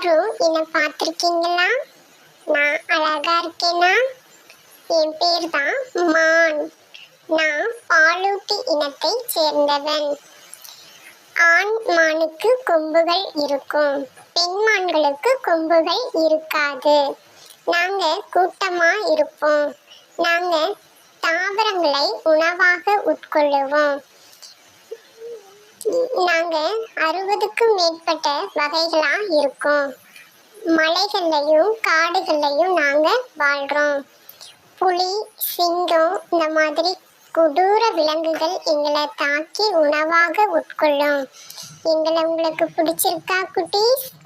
என்ன பார்த்துருக்கீங்களா? நான் அழகா இருக்கேனா? என் பேர் தான் மான். நான் பாலூட்டி இனத்தை சேர்ந்தவன். ஆண் மானுக்கு கொம்புகள் இருக்கும். பெண் மான்களுக்கு கொம்புகள் இருக்காது. நாங்க கூட்டமா இருப்போம். நாங்க தாவரங்களை உணவாக உட்கொள்ளுவோம். நாங்க அறுபதுக்கும் மேற்பட்ட வகைகளா இருக்கோம். மலைகள்லையும் காடுகள்லையும் நாங்க வாழ்றோம். புலி சிங்கம் இந்த மாதிரி கொடூர விலங்குகள் எங்களை தாக்கி உணவாக உட்கொள்ளும். எங்களை உங்களுக்கு பிடிச்சிருக்கா குட்டீஸ்?